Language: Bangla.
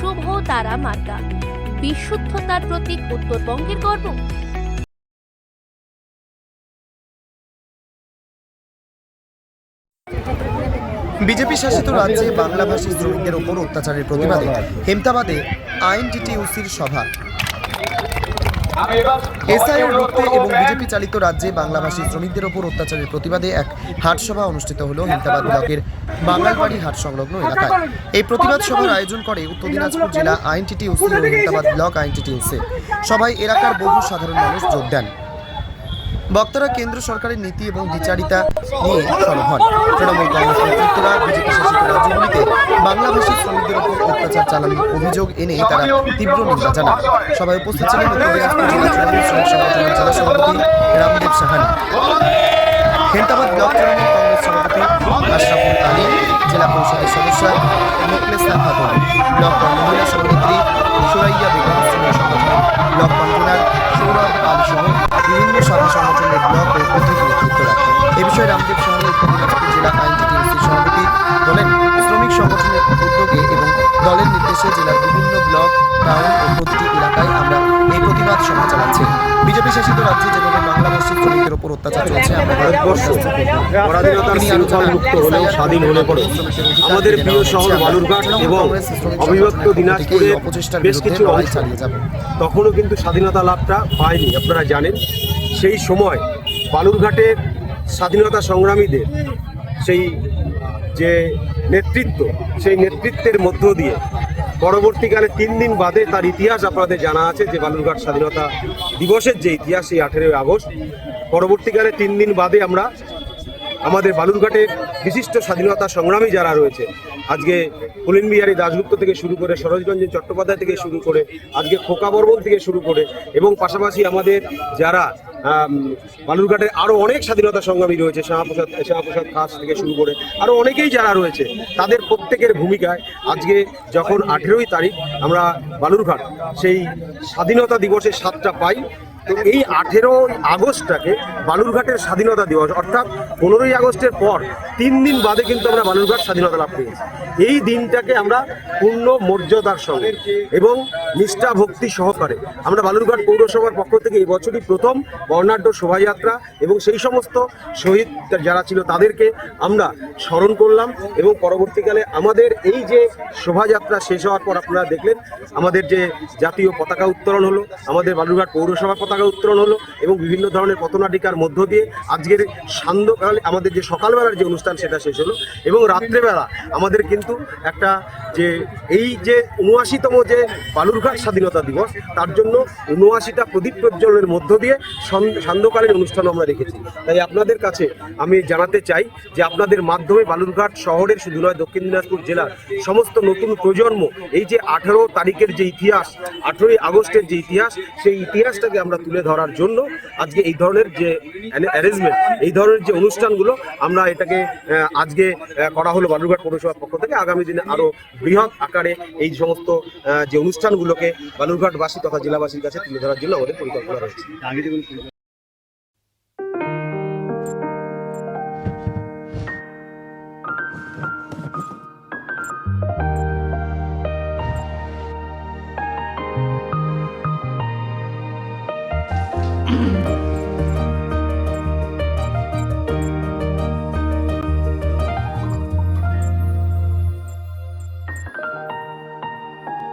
শুভ তারা মাতা। বিশুদ্ধতার প্রতীক উত্তরবঙ্গের গর্ব। বিজেপি শাসিত রাজ্যে বাংলাভাষী শ্রমিকদের ওপর অত্যাচারের প্রতিবাদে হেমতাবাদে আইনটিটিউসির সভা। এসআইআর রুখতে এবং বিজেপি চালিত রাজ্যে বাংলাভাষী শ্রমিকদের ওপর অত্যাচারের প্রতিবাদে এক হাটসভা অনুষ্ঠিত হলো হেমতাবাদ ব্লকের বাঙালবাড়ি হাট সংলগ্ন এলাকায়। এই প্রতিবাদ সভার আয়োজন করে উত্তর দিনাজপুর জেলা আইনটিটিউসি ও হেমতাবাদ ব্লক আইনটিটিউসি সবাই এলাকার বহু সাধারণ মানুষ যোগ দেন। বক্তারা কেন্দ্র সরকারের নীতি এবং বিচারিতা নিয়ে সরব হন। তৃণমূল কংগ্রেস নেতৃত্বরা বিজেপি শাসিত রাজ্যগুলিতে বাংলাভাষী শ্রমিকদের অত্যাচার চালানোর অভিযোগ এনে তারা তীব্র নিন্দা জানান সবাই উপস্থিত ছিলেন জেলা রামদেব সাহানি। হেন্তাবাদ ব্লক কংগ্রেস সভাপতি আশরাফুল আলী, জেলা পরিষদের সদস্য মোকলেসা খাতুন ব্লক মহিলা সুরাইয়া বেগম ব্লক কনভেনার সৌরভ আলী সহ বিভিন্ন সাথী সংগঠনের ব্লক ও নেতৃত্বরা এ বিষয়ে রামদেব সাহানি ভারতবর্ষ। পরাধীনতার শৃঙ্খল মুক্ত হলেও স্বাধীন হলে পরে। আমাদের প্রিয় শহর বালুরঘাট এবং অবিভক্ত দিনাজপুরের বেশ কিছু অংশ চালিয়ে যাব। তখনও কিন্তু স্বাধীনতা লাভটা পায়নি আপনারা জানেন। সেই সময় বালুরঘাটের স্বাধীনতা সংগ্রামীদের সেই যে নেতৃত্ব সেই নেতৃত্বের মধ্য দিয়ে পরবর্তীকালে তিন দিন বাদে তার ইতিহাস আপনাদের জানা আছে যে বালুরঘাট স্বাধীনতা দিবসের যে ইতিহাস সেই আঠেরোই আগস্ট পরবর্তীকালে তিন দিন বাদে আমরা আমাদের বালুরঘাটের বিশিষ্ট স্বাধীনতা সংগ্রামী যারা রয়েছে আজকে পুলিন বিহারী দাশগুপ্ত থেকে শুরু করে সরোজরঞ্জন চট্টোপাধ্যায় থেকে শুরু করে আজকে খোকা বর্মন থেকে শুরু করে এবং পাশাপাশি আমাদের যারা আম, বালুরঘাটের আরও অনেক স্বাধীনতা সংগ্রামী রয়েছে শ্যামাপ্রসাদ শ্যামাপ্রসাদ খাস থেকে শুরু করে আরও অনেকেই যারা রয়েছে তাদের প্রত্যেকের ভূমিকায় আজকে যখন আঠেরোই তারিখ আমরা বালুরঘাট সেই স্বাধীনতা দিবসের সাতটা পাই তো এই আঠেরোই আগস্টটাকে বালুরঘাটের স্বাধীনতা দিবস, অর্থাৎ পনেরোই আগস্টের পর তিন দিন বাদে কিন্তু আমরা বালুরঘাট স্বাধীনতা লাভ করেছি। এই দিনটাকে আমরা পূর্ণ মর্যাদার সঙ্গে এবং নিষ্ঠা ভক্তি সহকারে আমরা বালুরঘাট পৌরসভার পক্ষ থেকে এই বছরই প্রথম বর্ণাঢ্য শোভাযাত্রা এবং সেই সমস্ত শহীদ যারা ছিল তাদেরকে আমরা স্মরণ করলাম এবং পরবর্তীকালে আমাদের এই যে শোভাযাত্রা শেষ হওয়ার পর আপনারা দেখলেন, আমাদের যে জাতীয় পতাকা উত্তোলন হলো, আমাদের বালুরঘাট পৌরসভা পতাকা উত্তোলন হলো এবং বিভিন্ন ধরনের পতনাটিকার মধ্য দিয়ে আজকের সান্ধ্যকালে আমাদের যে সকালবেলার যে অনুষ্ঠান সেটা শেষ হলো এবং রাত্রেবেলা আমাদের কিন্তু একটা যে এই যে উনআশিতম যে বালুরঘাট স্বাধীনতা দিবস, তার জন্য উনআশিটা প্রদীপ প্রজ্বলনের মধ্য দিয়ে সন- সান্ধ্যকালীন অনুষ্ঠান আমরা রেখেছি। তাই আপনাদের কাছে আমি জানাতে চাই যে আপনাদের মাধ্যমে বালুরঘাট শহরের, শুধু নয়, দক্ষিণ দিনাজপুর জেলার সমস্ত নতুন প্রজন্ম, এই যে আঠেরো তারিখের যে ইতিহাস, আঠেরোই আগস্টের যে ইতিহাস, সেই ইতিহাসটাকে আমরা তুলে ধরার জন্য আজকে এই ধরনের যে অ্যারেঞ্জমেন্ট, এই ধরনের যে অনুষ্ঠানগুলো আমরা এটাকে আজকে করা হলো বালুরঘাট পৌরসভার পক্ষ থেকে। আগামী দিনে আরও বৃহৎ আকারে এই সমস্ত যে অনুষ্ঠানগুলোকে বালুরঘাটবাসী তথা জেলাবাসীর কাছে তুলে ধরার জন্য আমাদের পরিকল্পনা রয়েছে।